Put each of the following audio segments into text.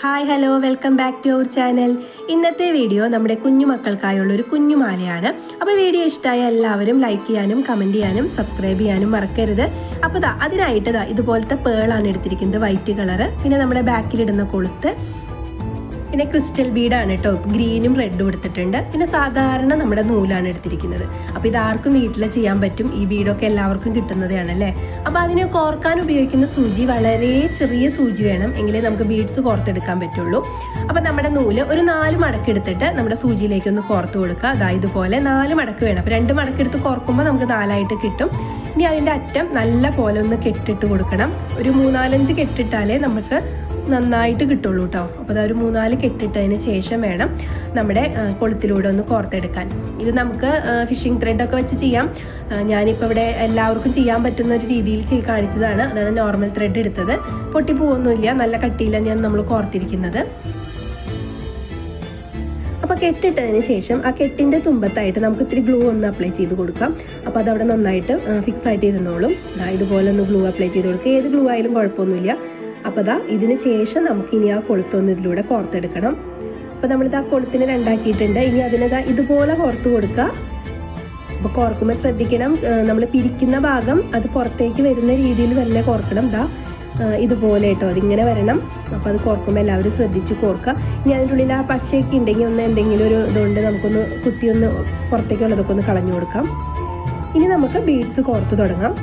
Hi hello welcome back to our channel ഇന്നത്തെ video നമ്മുടെ കുഞ്ഞു മക്കൾക്കായുള്ള ഒരു കുഞ്ഞുമാലയാണ് അപ്പോൾ വീഡിയോ ഇഷ്ടമായ എല്ലാവരും ലൈക്ക് ചെയ്യാനും കമന്റ് ചെയ്യാനും സബ്സ്ക്രൈബ് ചെയ്യാനും മറക്കരുത്. അപ്പോൾ ദാ അതിനായിട്ട് ദാ ഇതുപോലത്തെ പേളാണ് എടുത്തിരിക്കുന്നത് വൈറ്റ് കളറ് പിന്നെ നമ്മുടെ ബാക്കിലിടുന്ന കൊളുത്ത്. പിന്നെ ക്രിസ്റ്റൽ ബീഡാണ് കേട്ടോ. ഗ്രീനും റെഡും എടുത്തിട്ടുണ്ട്. പിന്നെ സാധാരണ നമ്മുടെ നൂലാണ് എടുത്തിരിക്കുന്നത്. അപ്പോൾ ഇതാർക്കും വീട്ടിൽ ചെയ്യാൻ പറ്റും. ഈ ബീഡൊക്കെ എല്ലാവർക്കും കിട്ടുന്നതാണ് അല്ലേ? അപ്പോൾ അതിനെ കോർക്കാൻ ഉപയോഗിക്കുന്ന സൂചി വളരെ ചെറിയ സൂചി വേണം. എങ്കിലേ നമുക്ക് ബീഡ്സ് കോർത്തെടുക്കാൻ പറ്റുള്ളൂ. അപ്പോൾ നമ്മുടെ നൂൽ ഒരു നാല് മടക്ക് എടുത്തിട്ട് നമ്മുടെ സൂചിയിലേക്ക് ഒന്ന് കോർത്ത് കൊടുക്കുക. അതായത് ഇതുപോലെ നാല് മടക്ക് വേണം. അപ്പോൾ രണ്ട് മടക്ക് എടുത്ത് കോർക്കുമ്പോൾ നമുക്ക് നാലായിട്ട് കിട്ടും. ഇനി അതിന്റെ അറ്റം നല്ല പോലെ ഒന്ന് കെട്ടിട്ട് കൊടുക്കണം. ഒരു മൂന്നാലഞ്ച് കെട്ടിട്ടാലേ നമുക്ക് നന്നായിട്ട് കിട്ടുള്ളൂ കേട്ടോ അപ്പോൾ അതൊരു മൂന്നാൽ കെട്ടിട്ടതിന് ശേഷം വേണം നമ്മുടെ കൊളുത്തിലൂടെ ഒന്ന് കോർത്തെടുക്കാൻ. ഇത് നമുക്ക് ഫിഷിംഗ് ത്രെഡൊക്കെ വെച്ച് ചെയ്യാം. ഞാനിപ്പോൾ ഇവിടെ എല്ലാവർക്കും ചെയ്യാൻ പറ്റുന്ന ഒരു രീതിയിൽ കാണിച്ചതാണ്. അതാണ് നോർമൽ ത്രെഡ് എടുത്തത്. പൊട്ടിപ്പോവൊന്നുമില്ല നല്ല കട്ടിയിൽ തന്നെയാണ് നമ്മൾ കോർത്തിരിക്കുന്നത്. അപ്പോൾ കെട്ടിട്ടതിന് ശേഷം ആ കെട്ടിന്റെ തുമ്പത്തായിട്ട് നമുക്ക് ഇത്തിരി ഗ്ലൂ ഒന്ന് അപ്ലൈ ചെയ്ത് കൊടുക്കാം. അപ്പോൾ അതവിടെ നന്നായിട്ട് ഫിക്സ് ആയിട്ട് ഇരുന്നോളും. ഇതുപോലെ ഒന്ന് ഗ്ലൂ അപ്ലൈ ചെയ്ത് കൊടുക്കുക ഏത് ഗ്ലൂ ആയാലും കുഴപ്പമൊന്നുമില്ല. അപ്പോൾ ദാ ഇതിന് ശേഷം നമുക്ക് ഇനി ആ കൊളുത്തൊന്ന് ഇതിലൂടെ കോർത്തെടുക്കണം. അപ്പോൾ നമ്മളിത് ആ കൊളുത്തിന് രണ്ടാക്കിയിട്ടുണ്ട്. ഇനി അതിനതാ ഇതുപോലെ കോർത്ത് കൊടുക്കുക അപ്പോൾ കോർക്കുമ്പോൾ ശ്രദ്ധിക്കണം നമ്മൾ പിരിക്കുന്ന ഭാഗം അത് പുറത്തേക്ക് വരുന്ന രീതിയിൽ തന്നെ കോർക്കണം. ദാ ഇതുപോലെ കേട്ടോ അതിങ്ങനെ വരണം. അപ്പോൾ അത് കോർക്കുമ്പോൾ എല്ലാവരും ശ്രദ്ധിച്ച് കോർക്കുക ഇനി അതിന്റെ ഉള്ളിൽ ആ പശയൊക്കെ ഉണ്ടെങ്കിൽ ഒന്ന് എന്തെങ്കിലും ഒരു ഇതുകൊണ്ട് നമുക്കൊന്ന് കുത്തിയൊന്ന് പുറത്തേക്കുള്ളതൊക്കെ ഒന്ന് കളഞ്ഞു കൊടുക്കാം. ഇനി നമുക്ക് ബീഡ്സ് കോർത്ത് തുടങ്ങാം.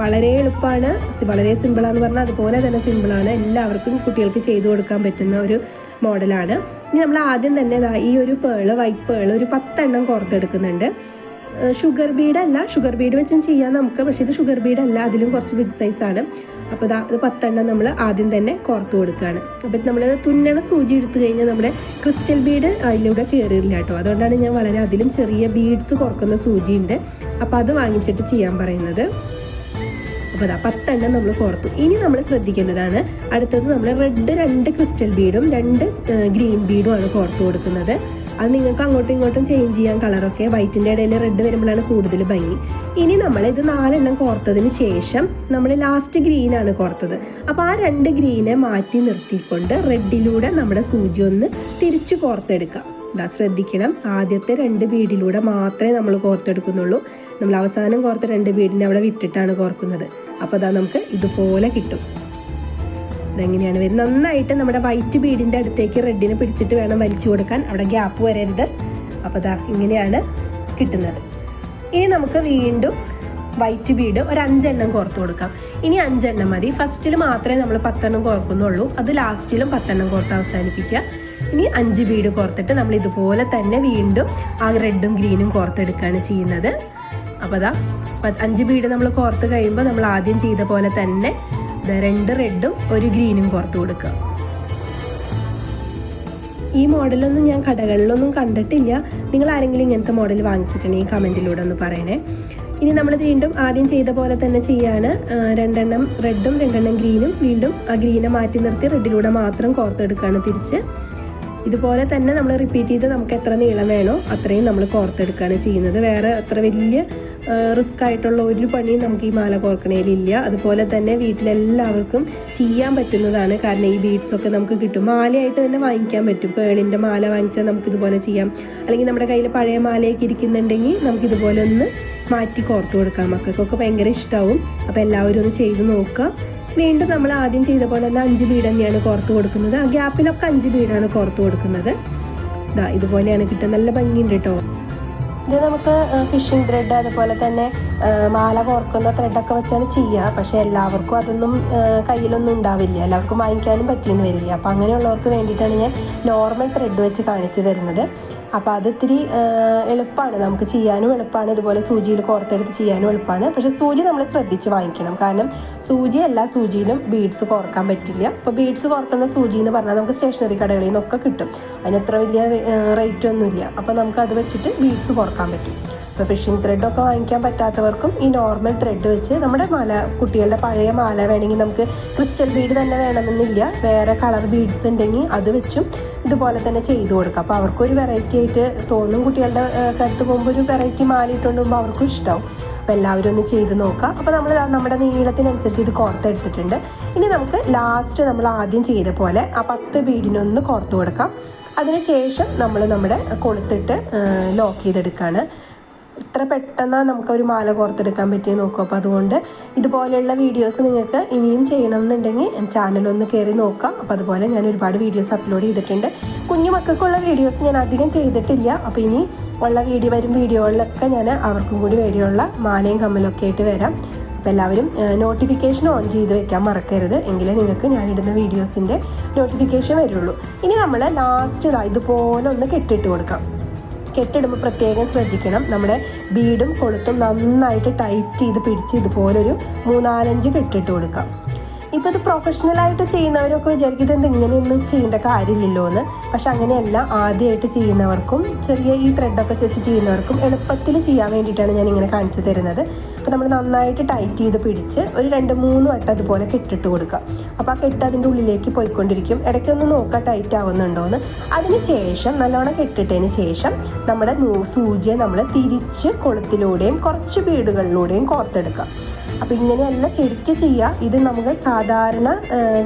വളരെ എളുപ്പമാണ്. വളരെ സിമ്പിളാന്ന് പറഞ്ഞാൽ അതുപോലെ തന്നെ സിമ്പിളാണ്. എല്ലാവർക്കും കുട്ടികൾക്ക് ചെയ്തു കൊടുക്കാൻ പറ്റുന്ന ഒരു മോഡലാണ്. ഇനി നമ്മൾ ആദ്യം തന്നെ ഈ ഒരു പേൾ വൈറ്റ് പേൾ ഒരു പത്തെണ്ണം കോർത്തെടുക്കുന്നുണ്ട്. ഷുഗർ ബീഡ് അല്ല. ഷുഗർ ബീഡ് വെച്ചും ചെയ്യാം നമുക്ക്. പക്ഷേ ഇത് ഷുഗർ ബീഡ് അല്ല. അതിലും കുറച്ച് ബിഗ് സൈസാണ് അപ്പോൾ ദാ ഇത് പത്തെണ്ണം നമ്മൾ ആദ്യം തന്നെ കോർത്ത് കൊടുക്കുകയാണ്. അപ്പോൾ നമ്മൾ തുന്നണ സൂചി എടുത്തു കഴിഞ്ഞാൽ നമ്മുടെ ക്രിസ്റ്റൽ ബീഡ് അതിലൂടെ കയറിയില്ല കേട്ടോ. അതുകൊണ്ടാണ് ഞാൻ വളരെ അതിലും ചെറിയ ബീഡ്സ് കോർക്കുന്ന സൂചിയുണ്ട്. അപ്പോൾ അത് വാങ്ങിച്ചിട്ട് ചെയ്യാൻ പറയുന്നത്. അപ്പോൾ അതാ പത്തെണ്ണം നമ്മൾ കോർത്തു. ഇനി നമ്മൾ ശ്രദ്ധിക്കേണ്ടതാണ് അടുത്തത് നമ്മൾ റെഡ് രണ്ട് ക്രിസ്റ്റൽ ബീഡും രണ്ട് ഗ്രീൻ ബീഡുമാണ് കോർത്തു കൊടുക്കുന്നത്. അത് നിങ്ങൾക്ക് അങ്ങോട്ടും ഇങ്ങോട്ടും ചേഞ്ച് ചെയ്യാം. കളറൊക്കെ വൈറ്റിന്റെ ഇടയിൽ റെഡ് വരുമ്പോഴാണ് കൂടുതൽ ഭംഗി. ഇനി നമ്മൾ ഇത് നാലെണ്ണം കോർത്തതിന് ശേഷം നമ്മൾ ലാസ്റ്റ് ഗ്രീനാണ് കോർത്തത്. അപ്പോൾ ആ രണ്ട് ഗ്രീനെ മാറ്റി നിർത്തിക്കൊണ്ട് റെഡിലൂടെ നമ്മുടെ സൂചി ഒന്ന് തിരിച്ചു കോർത്തെടുക്കാം ഇതാ ശ്രദ്ധിക്കണം. ആദ്യത്തെ രണ്ട് ബീഡിലൂടെ മാത്രമേ നമ്മൾ കോർത്തെടുക്കുന്നുള്ളൂ. നമ്മൾ അവസാനം കോർത്ത രണ്ട് ബീഡിനെ അവിടെ വിട്ടിട്ടാണ് കോർക്കുന്നത്. അപ്പോൾ അതാ നമുക്ക് ഇതുപോലെ കിട്ടും. ഇതെങ്ങനെയാണ് വരുന്നത്? നന്നായിട്ട് നമ്മുടെ വൈറ്റ് ബീഡിന്റെ അടുത്തേക്ക് റെഡിനെ പിടിച്ചിട്ട് വേണം വലിച്ചു കൊടുക്കാൻ. അവിടെ ഗ്യാപ്പ് വരരുത്. അപ്പോൾ അതാ ഇങ്ങനെയാണ് കിട്ടുന്നത്. ഇനി നമുക്ക് വീണ്ടും വൈറ്റ് ബീഡ് ഒരു അഞ്ചെണ്ണം കോർത്ത് കൊടുക്കാം. ഇനി അഞ്ചെണ്ണം മതി. ഫസ്റ്റിൽ മാത്രമേ നമ്മൾ പത്തെണ്ണം കോർക്കുന്നുള്ളൂ. അത് ലാസ്റ്റിലും പത്തെണ്ണം കോർത്ത് അവസാനിപ്പിക്കുക. ഇനി അഞ്ച് ബീഡ് കോർത്തിട്ട് നമ്മൾ ഇതുപോലെ തന്നെ വീണ്ടും ആ റെഡും ഗ്രീനും കോർത്തെടുക്കുകയാണ് ചെയ്യുന്നത്. അപ്പോൾ അതാ അഞ്ച് ബീഡ് നമ്മൾ കോർത്ത് കഴിയുമ്പോൾ നമ്മൾ ആദ്യം ചെയ്ത പോലെ തന്നെ രണ്ട് റെഡും ഒരു ഗ്രീനും കോർത്ത് കൊടുക്കുക ഈ മോഡലൊന്നും ഞാൻ കടകളിലൊന്നും കണ്ടിട്ടില്ല. നിങ്ങൾ ആരെങ്കിലും ഇങ്ങനത്തെ മോഡൽ വാങ്ങിച്ചിട്ടുണ്ടെങ്കിൽ കമന്റിലൂടെ ഒന്ന് പറയണേ. ഇനി നമ്മൾ വീണ്ടും ആദ്യം ചെയ്ത പോലെ തന്നെ ചെയ്യാണ്. രണ്ടെണ്ണം റെഡും രണ്ടെണ്ണം ഗ്രീനും വീണ്ടും ആ ഗ്രീനെ മാറ്റി നിർത്തി റെഡിലൂടെ മാത്രം കോർത്തെടുക്കുകയാണ് തിരിച്ച്. ഇതുപോലെ തന്നെ നമ്മൾ റിപ്പീറ്റ് ചെയ്ത് നമുക്ക് എത്ര നീളം വേണോ അത്രയും നമ്മൾ കോർത്തെടുക്കുകയാണ് ചെയ്യുന്നത്. വേറെ അത്ര വലിയ റിസ്ക് ആയിട്ടുള്ള ഒരു പണിയും നമുക്ക് ഈ മാല കോർക്കണേലില്ല അതുപോലെ തന്നെ വീട്ടിലെല്ലാവർക്കും ചെയ്യാൻ പറ്റുന്നതാണ്. കാരണം ഈ ബീഡ്സൊക്കെ നമുക്ക് കിട്ടും. മാലയായിട്ട് തന്നെ വാങ്ങിക്കാൻ പറ്റും. പേളിന്റെ മാല വാങ്ങിച്ചാൽ നമുക്ക് ഇതുപോലെ ചെയ്യാം. അല്ലെങ്കിൽ നമ്മുടെ കയ്യിൽ പഴയ മാലയൊക്കെ ഇരിക്കുന്നുണ്ടെങ്കിൽ നമുക്ക് ഇതുപോലെ ഒന്ന് മാറ്റി കോർത്ത് കൊടുക്കാം. മക്കൾക്കൊക്കെ ഭയങ്കര ഇഷ്ടമാവും അപ്പോൾ എല്ലാവരും ഒന്ന് ചെയ്ത് നോക്കുക. വീണ്ടും നമ്മൾ ആദ്യം ചെയ്ത പോലെ തന്നെ അഞ്ച് ബീഡ് തന്നെയാണ് കോർത്ത് കൊടുക്കുന്നത്. ആ ഗ്യാപ്പിലൊക്കെ അഞ്ച് ബീഡാണ് കോർത്ത് കൊടുക്കുന്നത്. ഇതാ ഇതുപോലെയാണ് കിട്ടുന്നത് നല്ല ഭംഗിയുണ്ട് കേട്ടോ ഇത് നമുക്ക് ഫിഷിംഗ് ത്രെഡ് അതുപോലെ തന്നെ മാല കോർക്കുന്ന ത്രെഡൊക്കെ വെച്ചാണ് ചെയ്യുക. പക്ഷേ എല്ലാവർക്കും അതൊന്നും കയ്യിലൊന്നും ഉണ്ടാവില്ല. എല്ലാവർക്കും വാങ്ങിക്കാനും പറ്റിയെന്ന് വരില്ല. അപ്പോൾ അങ്ങനെയുള്ളവർക്ക് വേണ്ടിയിട്ടാണ് ഞാൻ നോർമൽ ത്രെഡ് വെച്ച് കാണിച്ചു തരുന്നത്. അപ്പോൾ അത് ഇത്തിരി എളുപ്പമാണ്. നമുക്ക് ചെയ്യാനും എളുപ്പമാണ്. ഇതുപോലെ സൂചിയിൽ കോർത്തെടുത്ത് ചെയ്യാനും എളുപ്പമാണ്. പക്ഷേ സൂചി നമ്മൾ ശ്രദ്ധിച്ച് വാങ്ങിക്കണം. കാരണം സൂചി എല്ലാ സൂചിയിലും ബീഡ്സ് കോർക്കാൻ പറ്റില്ല. അപ്പോൾ ബീഡ്സ് കോർക്കുന്ന സൂചി എന്ന് പറഞ്ഞാൽ നമുക്ക് സ്റ്റേഷനറി കടകളിൽ നിന്നൊക്കെ കിട്ടും. അതിന് അത്ര വലിയ റേറ്റ് ഒന്നുമില്ല. അപ്പോൾ നമുക്ക് അത് വെച്ചിട്ട് ബീഡ്സ് കോർക്കാൻ പറ്റും. ഇപ്പോൾ ഫിഷിംഗ് ത്രെഡൊക്കെ വാങ്ങിക്കാൻ പറ്റാത്തവർക്കും ഈ നോർമൽ ത്രെഡ് വെച്ച് നമ്മുടെ മാല കുട്ടികളുടെ പഴയ മാല വേണമെങ്കിൽ നമുക്ക് ക്രിസ്റ്റൽ ബീഡ് തന്നെ വേണമെന്നില്ല. വേറെ കളർ ബീഡ്സ് ഉണ്ടെങ്കിൽ അത് വെച്ചും ഇതുപോലെ തന്നെ ചെയ്തു കൊടുക്കാം. അപ്പോൾ അവർക്കൊരു വെറൈറ്റി ആയിട്ട് തോന്നും കുട്ടികളുടെ കരുത്ത് പോകുമ്പോൾ ഒരു വെറൈറ്റി മാല ഇട്ടുകൊണ്ട് പോകുമ്പോൾ അവർക്കും ഇഷ്ടമാവും അപ്പോൾ എല്ലാവരും ഒന്ന് ചെയ്ത് നോക്കുക അപ്പോൾ നമ്മൾ നമ്മുടെ നീളത്തിനനുസരിച്ച് ഇത് കോർത്തെടുത്തിട്ടുണ്ട് ഇനി നമുക്ക് ലാസ്റ്റ് നമ്മൾ ആദ്യം ചെയ്ത പോലെ ആ പത്ത് ബീഡിനൊന്ന് കോർത്ത് കൊടുക്കാം. അതിനുശേഷം നമ്മൾ നമ്മുടെ കൊളുത്തിട്ട് ലോക്ക് ചെയ്തെടുക്കുകയാണ് ഇത്ര പെട്ടെന്ന് നമുക്കൊരു മാല കോർത്തെടുക്കാൻ പറ്റിയ നോക്കും. അപ്പോൾ അതുകൊണ്ട് ഇതുപോലെയുള്ള വീഡിയോസ് നിങ്ങൾക്ക് ഇനിയും ചെയ്യണമെന്നുണ്ടെങ്കിൽ ചാനലൊന്ന് കയറി നോക്കാം. അപ്പോൾ അതുപോലെ ഞാൻ ഒരുപാട് വീഡിയോസ് അപ്ലോഡ് ചെയ്തിട്ടുണ്ട്. കുഞ്ഞു മക്കൾക്കുള്ള വീഡിയോസ് ഞാൻ അധികം ചെയ്തിട്ടില്ല. അപ്പോൾ ഇനി ഉള്ള വീഡിയോ വരും വീഡിയോകളിലൊക്കെ ഞാൻ അവർക്കും കൂടി വേണ്ടിയുള്ള മാലയും കമ്മലൊക്കെ ആയിട്ട് വരാം. അപ്പോൾ എല്ലാവരും നോട്ടിഫിക്കേഷൻ ഓൺ ചെയ്ത് വെക്കാൻ മറക്കരുത്. എങ്കിലേ നിങ്ങൾക്ക് ഞാനിടുന്ന വീഡിയോസിന്റെ നോട്ടിഫിക്കേഷൻ വരുള്ളൂ. ഇനി നമ്മൾ ലാസ്റ്റ് ഇതുപോലെ ഒന്ന് കെട്ടിട്ട് കൊടുക്കാം. കെട്ടിടുമ്പോൾ പ്രത്യേകം ശ്രദ്ധിക്കണം. നമ്മുടെ ബീഡും കൊളുത്തും നന്നായിട്ട് ടൈറ്റ് ചെയ്ത് പിടിച്ച് ഇതുപോലൊരു മൂന്നാലഞ്ച് കെട്ടിട്ട് കൊടുക്കാം. ഇപ്പോൾ ഇത് പ്രൊഫഷണലായിട്ട് ചെയ്യുന്നവരൊക്കെ വിചാരിക്കും ഇതെന്ത് ഇങ്ങനെയൊന്നും ചെയ്യേണ്ട കാര്യമില്ലല്ലോ എന്ന്. പക്ഷെ അങ്ങനെയല്ല ആദ്യമായിട്ട് ചെയ്യുന്നവർക്കും ചെറിയ ഈ ത്രെഡൊക്കെ വെച്ച് ചെയ്യുന്നവർക്കും എളുപ്പത്തിൽ ചെയ്യാൻ വേണ്ടിയിട്ടാണ് ഞാൻ ഇങ്ങനെ കാണിച്ചു തരുന്നത്. അപ്പോൾ നമ്മൾ നന്നായിട്ട് ടൈറ്റ് ചെയ്ത് പിടിച്ച് ഒരു രണ്ട് മൂന്ന് വട്ടം അതുപോലെ കെട്ടിട്ട് കൊടുക്കുക. അപ്പോൾ ആ കെട്ട് അതിന്റെ ഉള്ളിലേക്ക് പോയിക്കൊണ്ടിരിക്കും. ഇടയ്ക്കൊന്ന് നോക്കുക ടൈറ്റ് ആവുന്നുണ്ടോ എന്ന്. അതിന് ശേഷം നല്ലോണം കെട്ടിട്ടതിന് ശേഷം നമ്മുടെ സൂചിയെ നമ്മൾ തിരിച്ച് കൊളുത്തിലൂടെയും കുറച്ച് ബീഡുകളിലൂടെയും കോർത്തെടുക്കുക. അപ്പോൾ ഇങ്ങനെയല്ല ശരിക്കും ചെയ്യുക ഇത് നമുക്ക് സാധാരണ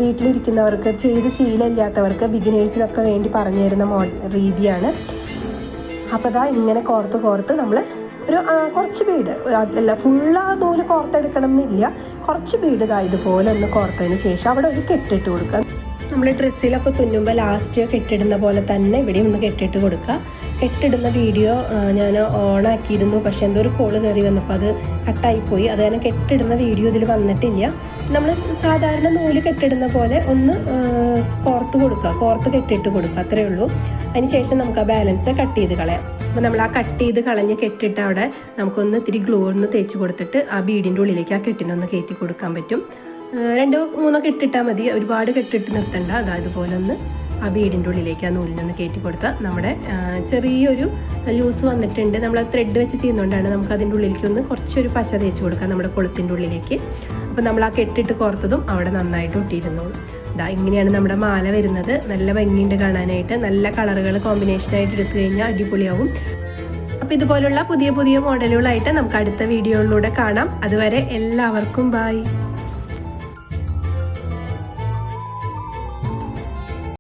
വീട്ടിലിരിക്കുന്നവർക്ക് ചെയ്ത് ശീലമില്ലാത്തവർക്ക് ബിഗിനേഴ്സിനൊക്കെ വേണ്ടി പറഞ്ഞു തരുന്ന മോ രീതിയാണ്. അപ്പോൾ അതാ ഇങ്ങനെ കോർത്ത് കോർത്ത് നമ്മൾ ഒരു കുറച്ച് ബീഡ് അല്ല ഫുള്ള് ആ നൂൽ കോർത്തെടുക്കണം എന്നില്ല കുറച്ച് ബീഡ് ഇതാ ഇതുപോലെ ഒന്ന് കോർത്തതിന് ശേഷം അവിടെ ഒരു കെട്ടിട്ട് കൊടുക്കുക. നമ്മൾ ഡ്രസ്സിലൊക്കെ തുന്നുമ്പോൾ ലാസ്റ്റ് കെട്ടിടുന്ന പോലെ തന്നെ ഇവിടെ ഒന്ന് കെട്ടിട്ട് കൊടുക്കുക. കെട്ടിടുന്ന വീഡിയോ ഞാൻ ഓണാക്കിയിരുന്നു. പക്ഷെ എന്തോ ഒരു കോൾ കയറി വന്നപ്പോൾ അത് കട്ടായിപ്പോയി. അത് കാരണം കെട്ടിടുന്ന വീഡിയോ ഇതിൽ വന്നിട്ടില്ല. നമ്മൾ സാധാരണ നൂൽ കെട്ടിടുന്ന പോലെ ഒന്ന് കോർത്ത് കൊടുക്കുക. കോർത്ത് കെട്ടിട്ട് കൊടുക്കുക. അത്രയേ ഉള്ളൂ. അതിന് ശേഷം നമുക്ക് ആ ബാലൻസ് കട്ട് ചെയ്ത് കളയാം. അപ്പോൾ നമ്മൾ ആ കട്ട് ചെയ്ത് കളഞ്ഞ് കെട്ടിട്ട് അവിടെ നമുക്കൊന്ന് ഇത്തിരി ഗ്ലൂ ഒന്ന് തേച്ച് കൊടുത്തിട്ട് ആ ബീഡിന്റെ ഉള്ളിലേക്ക് ആ കെട്ടിനൊന്ന് കയറ്റി കൊടുക്കാൻ പറ്റും. രണ്ടോ മൂന്നോ കെട്ടിട്ടാൽ മതി. ഒരുപാട് കെട്ടിട്ട് നിർത്തണ്ട. അതായത് പോലെ ഒന്ന് ആ ബീഡിന്റെ ഉള്ളിലേക്ക് ആ നൂലിൽ നിന്ന് കയറ്റി കൊടുത്താൽ നമ്മുടെ ചെറിയൊരു ലൂസ് വന്നിട്ടുണ്ട്. നമ്മൾ ത്രെഡ് വെച്ച് ചെയ്യുന്നതുകൊണ്ടാണ് നമുക്ക് അതിന്റെ ഉള്ളിലേക്ക് ഒന്ന് കുറച്ചൊരു പശ തേച്ച് കൊടുക്കാം നമ്മുടെ കൊളുത്തിന്റെ ഉള്ളിലേക്ക്. അപ്പോൾ നമ്മൾ ആ കെട്ടിട്ട് കോർത്തതും അവിടെ നന്നായിട്ട് ഒട്ടിയിരുന്നോളും ഇതാ ഇങ്ങനെയാണ് നമ്മുടെ മാല വരുന്നത്. നല്ല ഭംഗിയുണ്ട് കാണാനായിട്ട്. നല്ല കളറുകൾ കോമ്പിനേഷനായിട്ട് എടുത്തു കഴിഞ്ഞാൽ അടിപൊളിയാവും. അപ്പോൾ ഇതുപോലുള്ള പുതിയ പുതിയ മോഡലുകളായിട്ട് നമുക്ക് അടുത്ത വീഡിയോയിലൂടെ കാണാം. അതുവരെ എല്ലാവർക്കും ബായ്